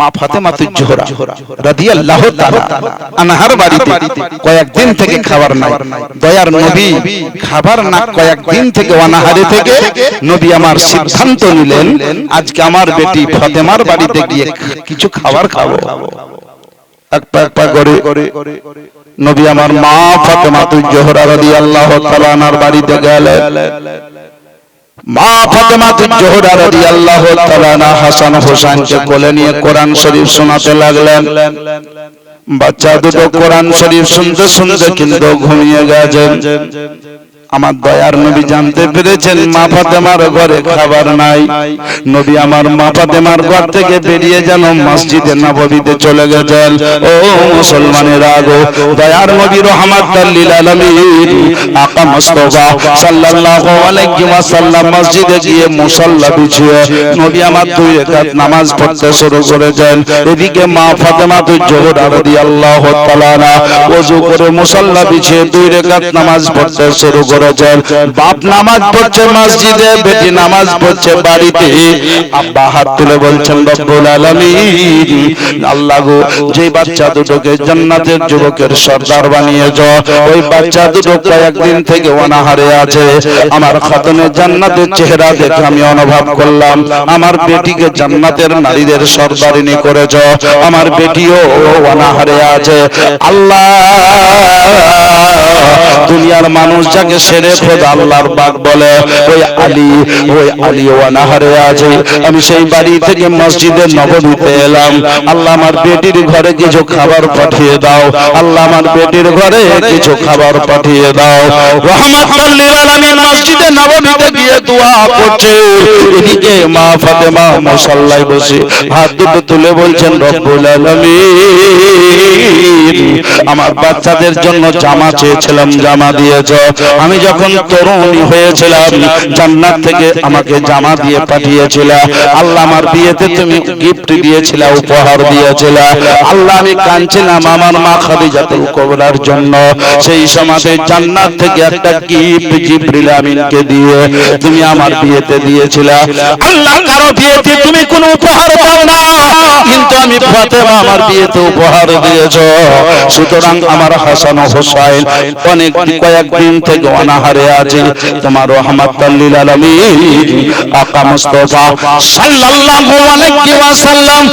মা ফাতেমা জোহরা রাদিয়াল্লাহু তাআলা আনহার বাড়িতে কয়েকদিন থেকে খাবার নাই। দয়ার নবী খাবার না কয়েকদিন থেকে অনাহারে থেকে নবী আমার সিদ্ধান্ত নিলেন আজকে আমার বেটি ফাতেমার বাড়িতে গিয়ে কিছু খাবার খাব। এক পা এক পা করে নবী আমার মা ফাতেমা জোহরা রাদিয়াল্লাহু তাআলা আনহার বাড়িতে গেলেন। মা ফাতেমা জোহরা রাদিয়াল্লাহু তাআলা না হাসান হোসেনকে কোলে নিয়ে কোরআন শরীফ শোনাতে লাগলেন। বাচ্চা দুটো কোরআন শরীফ শুনতে শুনতে কিন্তু ঘুমিয়ে গেছেন। আমার দয়ার নবী জানতে পেরেছেন, মা ফাতেমার ঘরে খাবার নাই। নবী আমার মা ফাতেমার ঘর থেকে বেরিয়ে যেন মসজিদে নববীতে চলে গেছেন। ও মুসলমানের আগো দয়ার নবী রহমাতুল লিল আলামিন, আকা মুস্তাফা সাল্লাল্লাহু আলাইহি ওয়াসাল্লাম মসজিদে গিয়ে মুসাল্লা বিছিয়ে নবী আমার দুই রাকাত নামাজ পড়তে শুরু করেছেন। এদিকে মা ফাতেমা তো জোহরা রাদিয়াল্লাহু তাআলা ওযু করে মুসাল্লা বিছিয়ে দুই রাকাত নামাজ পড়তে শুরু করেছেন বাপ নামাজ পড়ছে মসজিদে, বেটি নামাজ পড়ছে বাড়িতে। আব্বা হাত তুলে বলছেন, রব্বুল আলামিন, আল্লাহ গো, যে বাচ্চা দুটোকে জান্নাতের যুবকের সর্দার বানিয়েছ, ওই বাচ্চা দুটো কয়েকদিন থেকে অনাহারে আছে। আমার খাতনে জান্নাতের চেহারা দেখে আমি অনুভব করলাম, আমার বেটিকে জান্নাতের নারীদের সর্দারিনী করেছ, আমার বেটিও অনাহারে আছে। আল্লাহ, দুনিয়ার মানুষ যাকে সেরে খোদ আল্লাহর বাগ বলে ওই আলী ওই আলী অনাহারে আছে। আমি সেই বাড়ি থেকে মসজিদের নবমীতে এলাম। আল্লাহ আমার বেটির ঘরে কিছু খাবার পাঠিয়ে দাও। আল্লাহ আমার বেটির ঘরে কিছু খাবার পাঠিয়ে দাও। রহমাতুল লিল আলামিন মসজিদে নববীতে গিয়ে দোয়া করছে। এদিকে মা ফাতেমা মুসাল্লায় বসে হাত দুটো তুলে বলছেন রব্বুল আলামিন আমার বাচ্চাদের জন্য জামা চেয়েছিলাম জামা দিয়েছ। আমি যখন তরুণী হয়েছিলাম জান্নাত থেকে আমাকে জামা দিয়ে পাঠিয়েছিল। আল্লাহ আমার বিয়েতে তুমি গিফট দিয়েছিলে উপহার দিয়েছিলে। আল্লাহ আমি কাঁদছিলাম আমার মা খাদিজাতুল কুবরার জন্য। সেই সমাজে জান্নাত থেকে একটা গিফট জিবরিল আমিনকে দিয়ে তুমি আমার বিয়েতে দিয়েছিলে। আল্লাহ কারও বিয়েতে তুমি কোনো উপহার দাও না। কিন্তু আমি ফাতেমা আমার বিয়েতে উপহার দিয়েছ। সুতরাং আমার হাসান হোসাইন অনেক কয়েকদিন থেকে অনাহারে আছে, তোমার রহমাতুল লিল আলামিন। আকা মুস্তাফা সাল্লাল্লাহু আলাইহি মুরসালিন,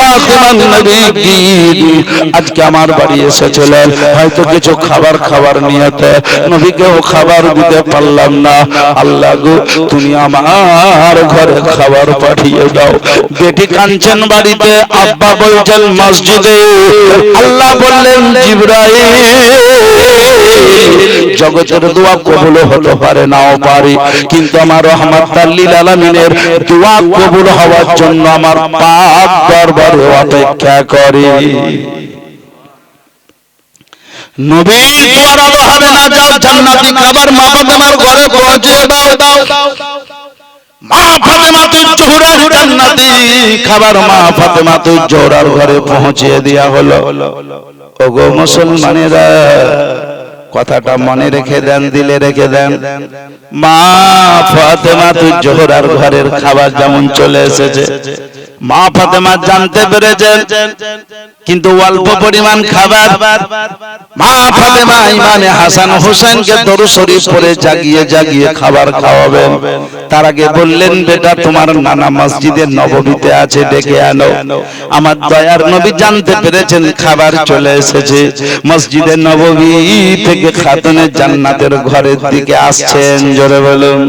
খাতিমান আজকে আমার বাড়ি এসেছিলেন, হয়তো কিছু খাবার খাবার নবীকেও খাবার দিতে পারলাম না। আল্লাহ গো, তুমি আমার ঘরে খাবার পাঠিয়ে দাও। বেটি কাঞ্চন বাড়িতে, আব্বা বলছেন মসজিদে। আল্লাহ বললেন, জিব্রাইল। জগতের দোয়া কবুল হতে পারে, নাও পারে। কিন্তু আমার রহমাতুল আলামিনের দোয়া কবুল হওয়ার জন্য আমার পাক দরবারে অপেক্ষা করে। নবীর দোয়ার না যাও, জান্নাতি খাবার মা ফাতেমার ঘরে পৌঁছে দাও। মা ফাতেমা তুই জোহরার জান্নাতি খাবার মা ফাতেমা তুই জোহরার ঘরে পৌঁছে দেয়া হলো। ওগো মুসলমানেরা কথাটা মনে রেখে দেন দিলে রেখে দেন। মা ফাতেমা তুই জোহরার ঘরের খাবার যেমন চলে এসেছে। মা ফাতেমা জানতে পেরেছেন কিন্তু অল্প পরিমাণ খাবার মা ফাতেমা ইমানে হাসান হোসেনকে দরু শরীফ পরে জাগিয়ে জাগিয়ে খাবার খাওয়াবেন। তার আগে বললেন বেটা তোমার নানা মসজিদের নববীতে আছে ডেকে আনো। আমার দয়ার নবী জানতে পেরেছেন খাবার চলে এসেছে। মসজিদের নববী থেকে খাতুনের জান্নাতের ঘরের দিকে আসছেন জোরে বলুন।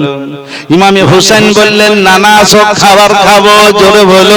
ইমামে হোসেন বললেন নানা আসো খাবার খাব। জোরে বলো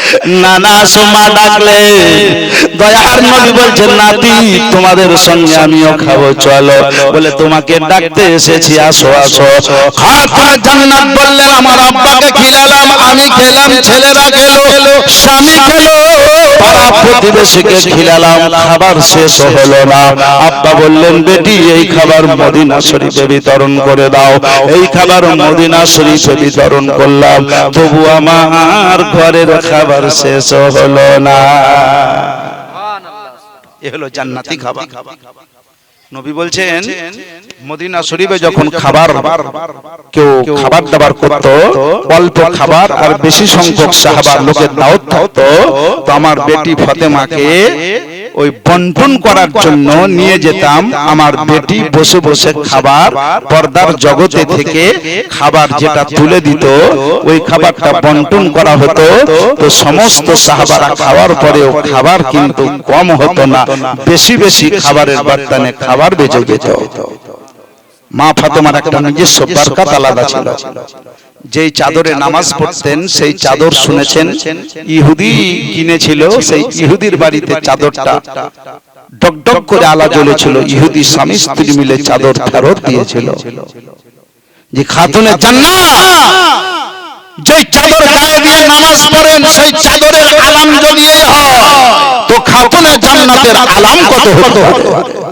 নানা সোমা ডাকলে, দয়ার নবী বলছেন, নাতি, তোমাদের সঙ্গে আমিও খাব, চলো। বলে, তোমাকে ডাকতে এসেছি, আসো আসো। খাতুন জান্নাত বললেন, আমার আব্বাকে খিলালাম, আমি খেলাম, ছেলেরা খেলো, স্বামী খেলো। প্রতিবেশীকে খিলালাম, খাবার শেষ হলো না। আব্বা বললেন, বেটি, এই খাবার মদিনা শরীফে বিতরণ করে দাও। এই খাবার মদিনা শরীফে বিতরণ করলাম। তবু আমার ঘরের খাবার শেষ হলো না। এ হলো জান্নাতি খাবার। নবী বলছেন, মদিনা শরীফে যখন খাবার কেউ খাবার দাবার করত, অল্প খাবার আর বেশি সংখ্যক সাহাবার লোকের দাওয়াত থাকতো, তো আমার বেটি ফতেমাকে ওই বন্টন করার জন্য নিয়ে যেতাম আমার বেটি বসে বসে খাবার, পর্দার জগতে থেকে খাবার যেটা তুলে দিত, ওই খাবারটা বন্টন করা হতো। তো সমস্ত সাহাবারা খাওয়ার পরেও খাবার কিন্তু কম হতো না, বেশি বেশি খাবারের বার্তানে খাবার বেঁচে যেত। মা ফাতেমার একটা নিজস্ব বরকত আলাদা ছিল। যেই চাদরে নামাজ পড়তেন, সেই চাদর শুনেছেন, ইহুদি কিনেছিল, সেই ইহুদির বাড়িতে চাদরটা ডকডক করে আলা জ্বলেছিল, ইহুদি স্বামী স্ত্রী মিলে চাদর ফেরত দিয়েছিল। যে খাতুনে জান্নাত, যেই চাদর গায়ে দিয়ে নামাজ পড়েন, সেই চাদরের আলাম যদি হয়। তো খাতুনে জান্নাতের আলাম কত হতে পারে?